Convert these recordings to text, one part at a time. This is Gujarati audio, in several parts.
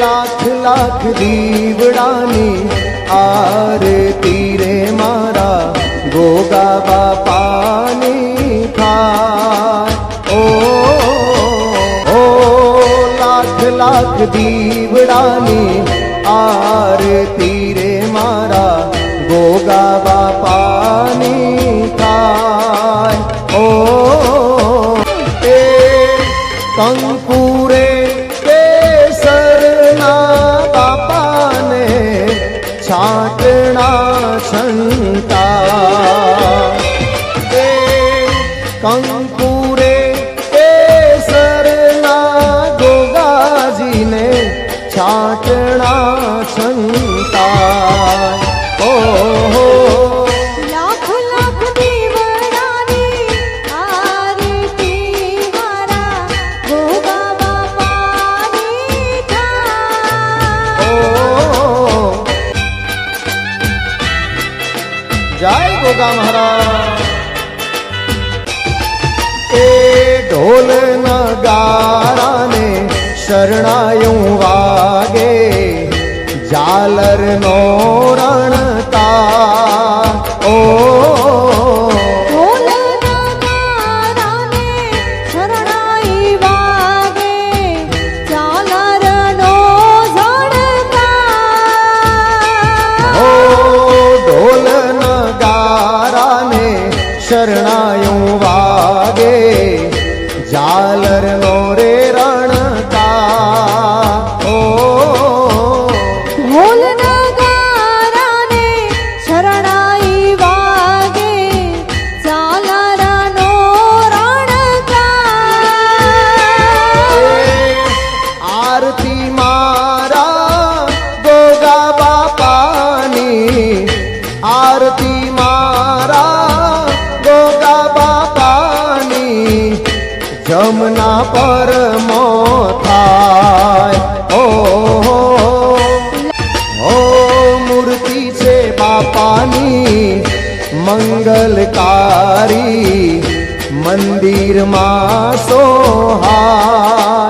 લાખ લાખ દીવડાની આરતી રે મારા ગોગા બાપાની થાય ઓ લાખ લાખ દીવડાની આરતી રે મારા ગોગા બાપાની થાય ઓ એ કંકુરે કંકુરે સરના ગોગાજીને છાટણા છંતા ઓહો. જય ગોગા મહારાજ. શરણાયું વાગે ઝાલર નો રણતા ઓ. શરણાયું વાગે ઝાલર નો જમના પર મો થાય ઓ ઓ મૂર્તિ છે બાપાની મંગલકારી મંદિરમાં સોહાય.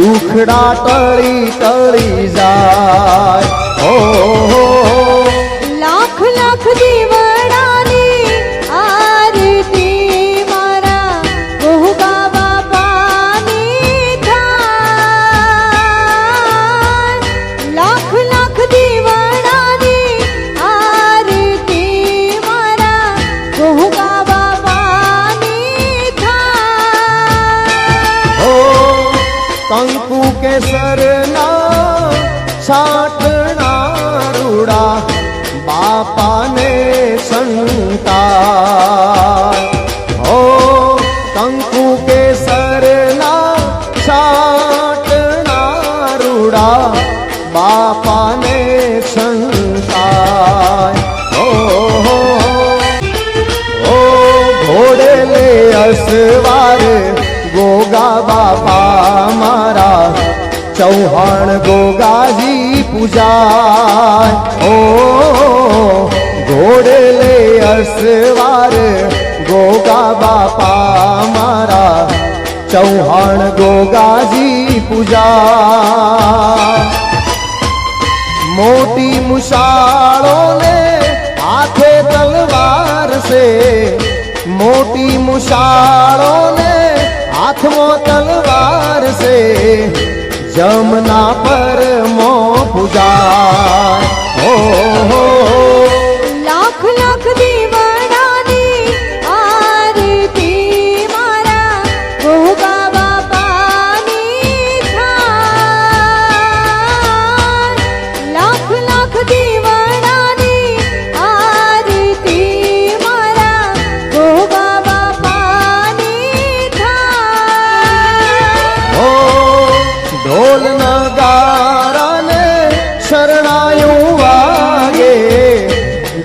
દુખડા ટળી ટળી જાય. સંતાય. ઓ ઓ ઘોડે લે અસવાર, ગોગા બાપા મારા, ચૌહાણ ગોગાજી પૂજાય. ઓ ઘોડે લે અસવાર, ગોગા બાપા મારા, ચૌહાણ ગોગાજી પૂજા મોટી મુશાળોને હાથે તલવાર છે મોટી મુશાળોને હાથમાં તલવાર છે જમના પર મો પૂજા. ઓ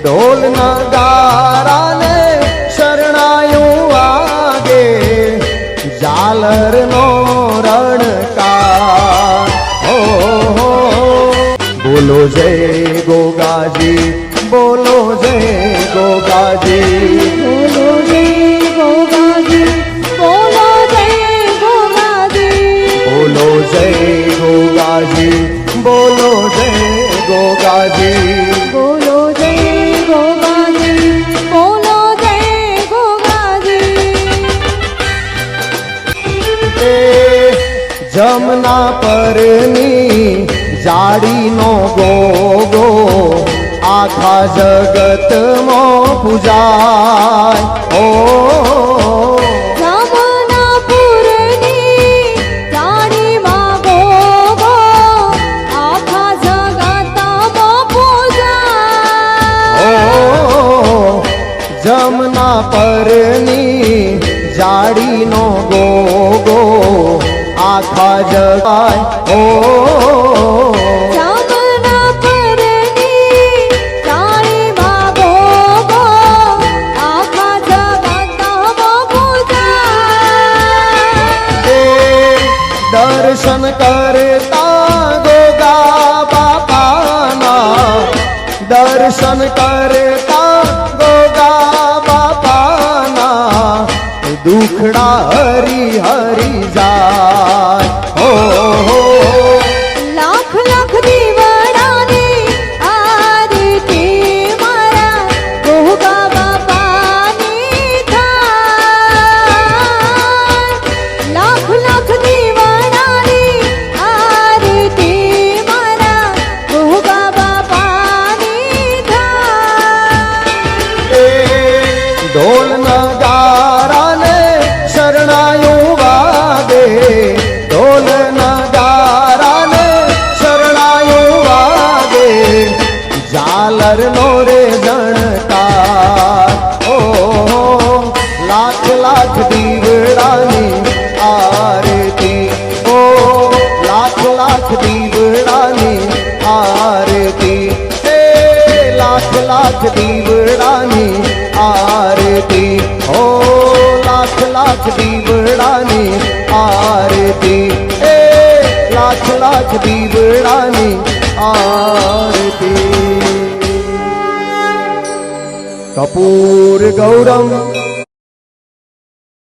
નગારાને શરણાયું વાગે. ઝાલરનો રણકાર. હો હો. બોલો જય ગોગાજી બોલો જય ગોગાજી. ના પરની જાડીનો ગોગો આખા જગતમો પૂજાય. ઓ જમના પરની જાડીનો ગોગો આખા જગાય ઓ દર્શન કરતા ગોગા બાપાના. દર્શન કરતા ગોગા બાપાના. દુખડા હરી હરી જાય. લાખ દીવડાની આરતી ઓ લાખ લાખ દીવડાની આરતી એ લાખ લાખ દીવડાની આરતી ઓ લાખ લાખ દીવડાની આરતી એ લાખ લાખ દીવડાની આરતી કપૂર ગૌરમ